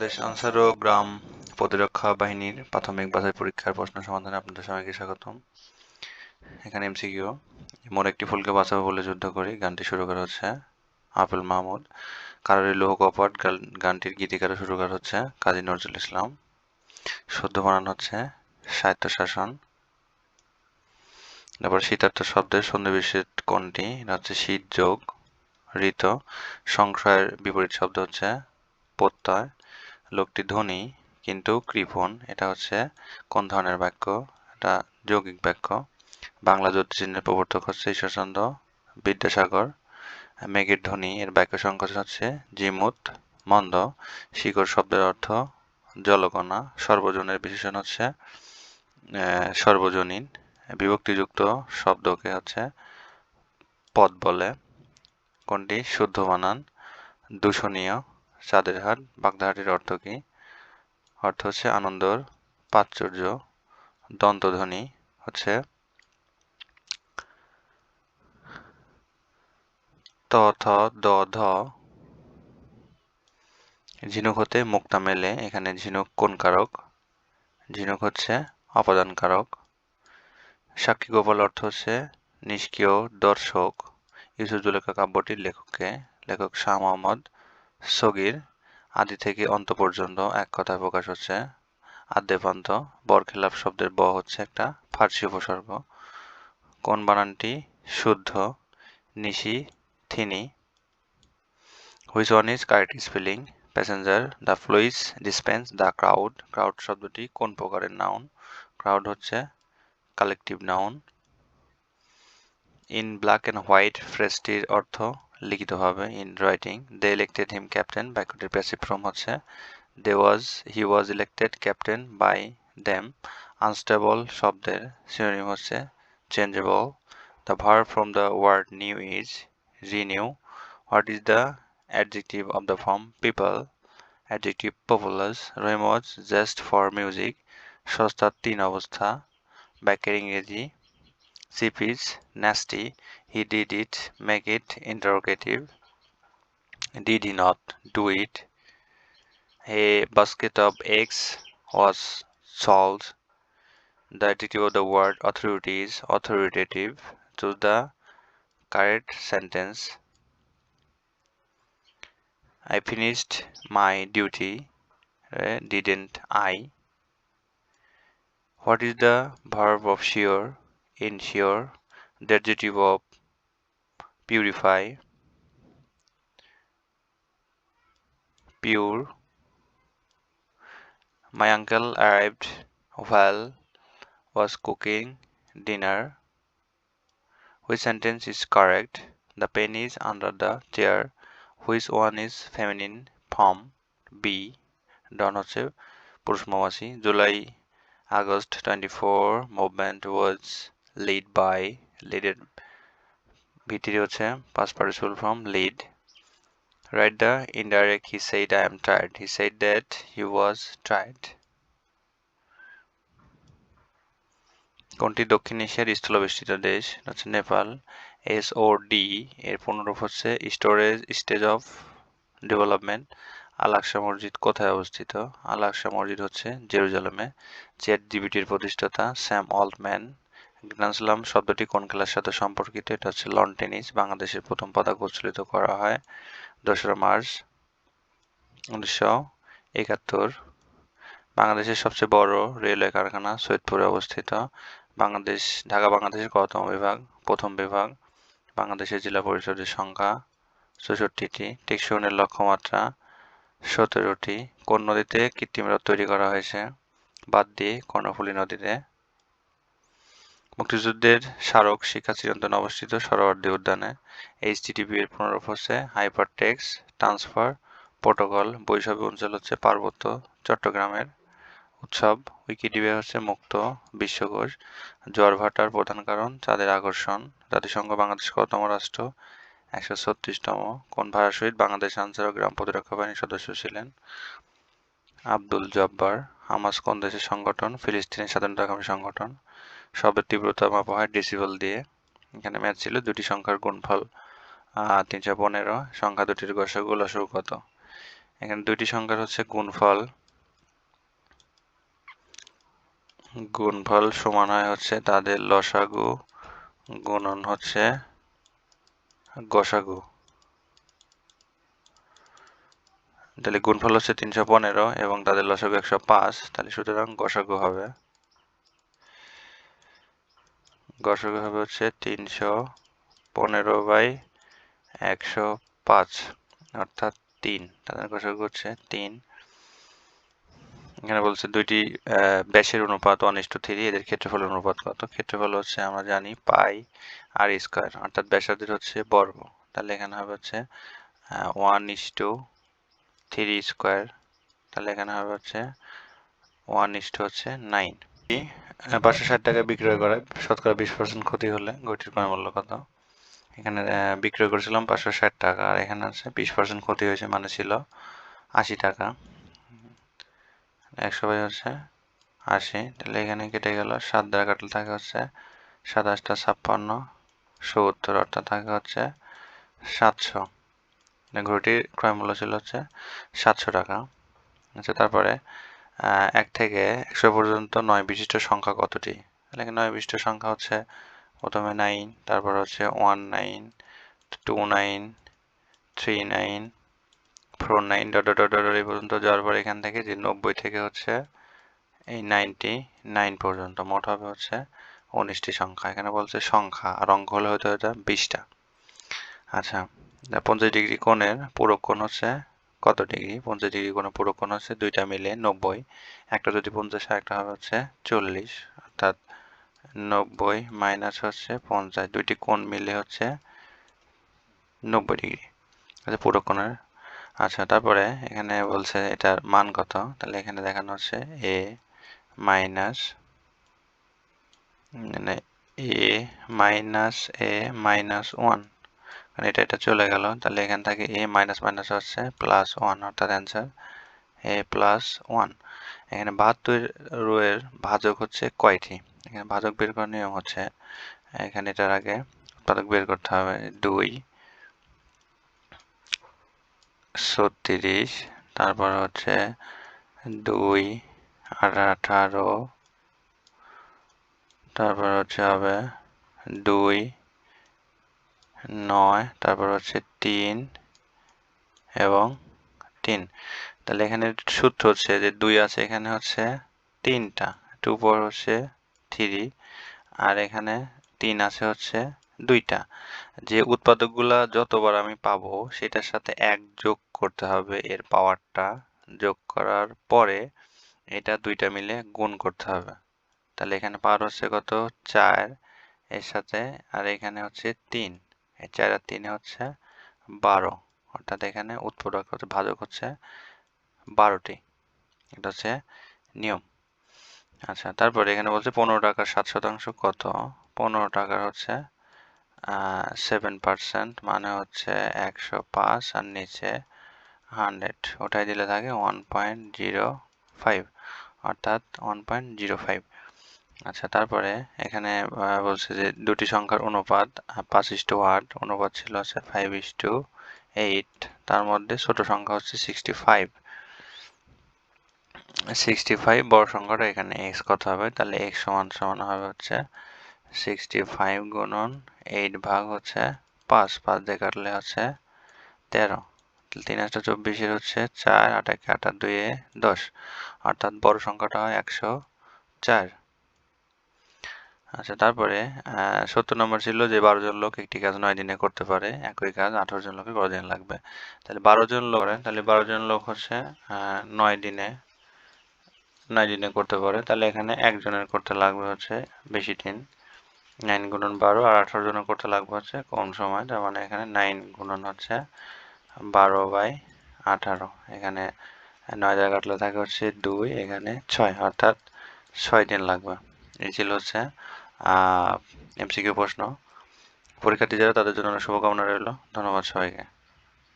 বাংলাদেশ আনসার ও গ্রাম প্রতিরক্ষা বাহিনীর প্রাথমিক বাছাই পরীক্ষার প্রশ্ন সমাধানে আপনাদের সবাইকে স্বাগতম। এখানে এমসিকিউ মোর একটি ফুলকে বাঁচাবো বলে যুদ্ধ করি। গানটি শুরু করা হচ্ছে আপেল মাহমুদ। কারোর লোহ কপট গানটির গীতিকারও শুরু করা হচ্ছে কাজী নজরুল ইসলাম। শুদ্ধ বানান হচ্ছে সাহিত্য শাসন তারপর শীতার্থ শব্দের সন্নিবেশিত কোনটি এটা হচ্ছে শীত যোগ, ঋত। সংশয়ের বিপরীত শব্দ হচ্ছে প্রত্যয়। লোকটি ধনী, কিন্তু কৃপণ। এটা হচ্ছে কোন ধরনের বাক্য? এটা যৌগিক বাক্য। বাংলা জ্যোতিষিনের প্রবর্তক হচ্ছে ঈশ্বরচন্দ্র বিদ্যাসাগর। মেঘের ধ্বনি, এর বাক্য সংকোচন হচ্ছে জিমুত, মন্দ। শিকড় শব্দের অর্থ জলকণা। সর্বজনের বিশেষণ হচ্ছে সর্বজনীন। বিভক্তিযুক্ত শব্দকে হচ্ছে পদ বলে। কোনটি? শুদ্ধ বানান। দূষণীয়। চাঁদের হাট বাগদাহাটের অর্থ কি? অর্থ হচ্ছে আনন্দর প্রাচুর্য, দন্তধ্বনি, হচ্ছে ত, থ, দ, ধ। ঝিনুক হতে মুক্তা মেলে, এখানে ঝিনুক কোন কারক? ঝিনুক হচ্ছে অপাদান কারক। সাক্ষী গোপাল অর্থ হচ্ছে নিষ্ক্রিয় দর্শক। ইউসুফজুলেখা কাব্যটির লেখককে, লেখক শাহ মোহাম্মদ সগির, আদি থেকে অন্ত পর্যন্ত এক কথায় প্রকাশ হচ্ছে, আদ্যেপান্ত বরখেলাপ শব্দের ব হচ্ছে একটা ফার্সি উপসর্গ। কোন বানানটি শুদ্ধ, নিশি, থিনি? Which one is correct spelling passenger the police dispense the crowd crowd শব্দটি কোন প্রকারের নাউন ক্রাউড হচ্ছে collective noun in black and white ফ্রেসটির অর্থ লিখিতভাবে in writing they elected him captain বাক্যটির প্যাসিভ ফ্রম হচ্ছে। They was he was elected captain by them unstable শব্দের synonym হচ্ছে changeable the verb from the word new is renew what is the adjective of the form people adjective populous Rahim just for music সস্তার তিন অবস্থা। ব্যাকের ইংরেজি Zip is nasty. He did it. Make it interrogative. Did he not do it? A basket of eggs was sold. The adjective of the word authority is authoritative. To the correct sentence. I finished my duty. Uh, didn't I? What is the verb of sure? ensure, the adjective of purify, pure. My uncle arrived while was cooking dinner. Which sentence is correct? The pen is under the chair. Which one is feminine form? B. Drone হচ্ছে পুরুষ মৌমাছি July August twenty four movement was lead by leaded ভিতরে হচ্ছে past participle from lead. Write the indirect, he said, I am tired. He said that he was tired. কোনটি দক্ষিণ এশিয়ার স্থলবেষ্টিত দেশ? হচ্ছে নেপাল। এস ও ডি এর পুনরূপ হচ্ছে storage stage of development Al Aqsa মসজিদ কোথায় অবস্থিত? আল আকসা মসজিদ হচ্ছে জেরুজালেমে। চ্যাট জিবিটির প্রতিষ্ঠাতা স্যাম অল্টম্যান। গ্র্যান্ড স্লাম শব্দটি কোন খেলার সাথে সম্পর্কিত? এটা হচ্ছে লন টেনিস বাংলাদেশের প্রথম পতাকা উচ্চলিত করা হয় দোসরা মার্চ উনিশশো একাত্তর। বাংলাদেশের সবচেয়ে বড় রেলওয়ে কারখানা সৈয়দপুরে অবস্থিত। বাংলাদেশ, ঢাকা বাংলাদেশের কতম বিভাগ, প্রথম বিভাগ। বাংলাদেশের জেলা পরিষদের সংখ্যা চৌষট্টিটি। টেকসনের লক্ষ্যমাত্রা সতেরোটি। কোন নদীতে কৃত্রিম হ্রদ তৈরি করা হয়েছে? বাদ দিয়ে কর্ণফুলী নদীতে। মুক্তিযুদ্ধের স্মারক শিক্ষা চিরন্তন অবস্থিত সরোয়ার্দী উদ্যানে। এইচটিটিপি এর পুনরূপ হচ্ছে হাইপার টেক্স ট্রান্সফার প্রোটোকল বৈশাখী অঞ্চল হচ্ছে পার্বত্য চট্টগ্রামের উৎসব। উইকিডিবিয়া হচ্ছে মুক্ত বিশ্বকোষ। জ্বর ভাটার প্রধান কারণ, চাঁদের আকর্ষণ। জাতিসংঘ বাংলাদেশ কতম রাষ্ট্র, একশো ছত্রিশতম। কোন ভাড়া সহিত বাংলাদেশ আনসার ও গ্রাম প্রতিরক্ষা বাহিনীর সদস্য ছিলেন? আব্দুল জব্বার। হামাস কোন দেশের সংগঠন? ফিলিস্তিনের স্বাধীনতাকামী সংগঠন। শব্দের তীব্রতা মাপা হয় ডেসিবল দিয়ে। এখানে ম্যাচ ছিল দুটি সংখ্যার গুণফল তিনশো পনেরো, সংখ্যা দুটির গসাগু লসাগু কত? এখানে দুইটি সংখ্যার হচ্ছে গুণফল। গুণফল সমান হয় হচ্ছে তাদের লসাগু, গুণন হচ্ছে গসাগু। তাহলে গুণফল হচ্ছে তিনশো পনেরো এবং তাদের লসাগু একশো পাঁচ, তাহলে সুতরাং গসাগু হবে। গসাগু হবে হচ্ছে তিনশো পনেরো বাই একশো পাঁচ, অর্থাৎ তিন। তাদের গসাগু হচ্ছে তিন। এখানে বলছে দুইটি ব্যাসের অনুপাত ওয়ান ইস টু থ্রি, এদের ক্ষেত্রফলের অনুপাত কত? ক্ষেত্রফল হচ্ছে আমরা জানি পাই আর স্কোয়ার, অর্থাৎ ব্যাসার্ধের হচ্ছে বর্গ। তাহলে এখানে হবে হচ্ছে one is two three square. তাহলে এখানে হবে হচ্ছে, ওয়ান ইস টু হচ্ছে নাইন। পাঁচশো ষাট টাকা বিক্রয় করে। শতকরা বিশ পার্সেন্ট ক্ষতি হলে গটির ক্রয় মূল্য কত? এখানে বিক্রয় করেছিলাম পাঁচশো ষাট টাকা, আর এখানে আছে বিশ পার্সেন্ট ক্ষতি হয়েছে মানে ছিল আশি টাকা। একশো বাই হচ্ছে আশি, তাহলে এখানে কেটে গেল সাত দ্বারা কাটলে থাকে হচ্ছে সাতাশটা ছাপ্পান্ন, সত্তর অর্থাৎ থাকে হচ্ছে সাতশো। ঘড়িটির ক্রয় মূল্য ছিল হচ্ছে সাতশো টাকা। আচ্ছা তারপরে এক থেকে একশো পর্যন্ত নয় বিশিষ্ট সংখ্যা কতটি? তাহলে নয় বিশিষ্ট সংখ্যা হচ্ছে প্রথমে নাইন তারপর হচ্ছে one nine two nine three nine four nine dot dot dot এই পর্যন্ত যাওয়ার পর এখান থেকে যে নব্বই থেকে হচ্ছে এই নাইনটি নাইন পর্যন্ত মোট হবে হচ্ছে উনিশটি সংখ্যা। এখানে বলছে সংখ্যা, আর অঙ্ক হলে হয়তো এটা বিশটা। আচ্ছা পঞ্চাশ ডিগ্রি কোণের পুরো কোণ হচ্ছে কত ডিগ্রি? পঞ্চাশ ডিগ্রি পুরো কোণ হচ্ছে দুইটা মিলে নব্বই। একটা যদি পঞ্চাশ একটা হচ্ছে চল্লিশ। অর্থাৎ নব্বই মাইনাস হচ্ছে পঞ্চাশ। দুইটি কোণ মিলে হচ্ছে নব্বই ডিগ্রি। আচ্ছা পুরো কোণের আচ্ছা তারপরে এখানে বলছে এটার মান কত? তাহলে এখানে দেখানো হচ্ছে এ মাইনাস মানে A minus A minus one মানে এটা এটা চলে গেল। তাহলে এখান থেকে এ মাইনাস মাইনাস হচ্ছে প্লাস ওয়ান অর্থাৎ অ্যান্সার এ প্লাস ওয়ান এখানে বাহাত্তর রোয়ের ভাজক হচ্ছে কয়টি? এখানে ভাজক বের করার নিয়ম হচ্ছে, এখানে এটার আগে উৎপাদক বের করতে হবে দুই, ছত্রিশ, তারপর হচ্ছে দুই আঠারো, তারপর হচ্ছে হবে দুই নয়, তারপর হচ্ছে তিন এবং তিন। তাহলে এখানে সূত্র হচ্ছে যে দুই আছে, এখানে হচ্ছে তিনটা টু পর হচ্ছে থ্রি আর এখানে তিন আছে হচ্ছে দুইটা। যে উৎপাদকগুলা যতবার আমি পাবো, সেটার সাথে এক যোগ করতে হবে, এর পাওয়ারটা যোগ করার পরে এটা দুইটা মিলে গুণ করতে হবে। তাহলে এখানে পাওয়ার হচ্ছে কত? চার, এর সাথে, আর এখানে হচ্ছে তিন। চার আর তিনে হচ্ছে বারো। অর্থাৎ এখানে উৎপাদক হচ্ছে ভাজক হচ্ছে বারোটি। এটা হচ্ছে নিয়ম। আচ্ছা তারপরে এখানে বলছে পনেরো টাকার সাত শতাংশ কত? পনেরো টাকার হচ্ছে সেভেন পার্সেন্ট মানে হচ্ছে একশো পাঁচ আর নিচে হান্ড্রেড ওটাই দিলে থাকে ওয়ান পয়েন্ট জিরো ফাইভ অর্থাৎ ওয়ান পয়েন্ট জিরো ফাইভ আচ্ছা তারপরে এখানে বলছে যে দুটি সংখ্যার অনুপাত পাঁচ ইস টু আট অনুপাত ছিল হচ্ছে ফাইভ ইস টু এইট, তার মধ্যে ছোট সংখ্যা হচ্ছে সিক্সটি ফাইভ। সিক্সটি ফাইভ বড় সংখ্যাটা এখানে এক্স কত হবে? তাহলে এক্স সমান সমান হবে হচ্ছে সিক্সটি ফাইভ গুণন এইট ভাগ হচ্ছে পাঁচ পাঁচ দিয়ে কাটলে হচ্ছে তেরো। তিন একটা চব্বিশের হচ্ছে চার, আট আটাকে আটা দুয়ে দশ। অর্থাৎ বড় সংখ্যাটা হয় একশো চার। আচ্ছা তারপরে সত্তর নম্বর ছিল যে বারো জন লোক একটি কাজ নয় দিনে করতে পারে, একই কাজ আঠারো জন লোকের কত দিন লাগবে। তাহলে বারো জন লোক তাহলে বারো জন লোক হচ্ছে নয় দিনে নয় দিনে করতে পারে, তাহলে এখানে একজনের করতে লাগবে হচ্ছে বেশি দিন নাইন গুণন বারো আর আঠারো জনের করতে লাগবে হচ্ছে কম সময়, তার মানে এখানে নাইন গুণন হচ্ছে বারো বাই আঠারো, এখানে নয় জায়গা কাটলে থাকে হচ্ছে দুই, এখানে ছয়, অর্থাৎ ছয় দিন লাগবে। এই ছিল হচ্ছে এমসিকিউ প্রশ্ন। পরীক্ষার্থী যারা তাদের জন্য শুভকামনা রইল। ধন্যবাদ সবাইকে।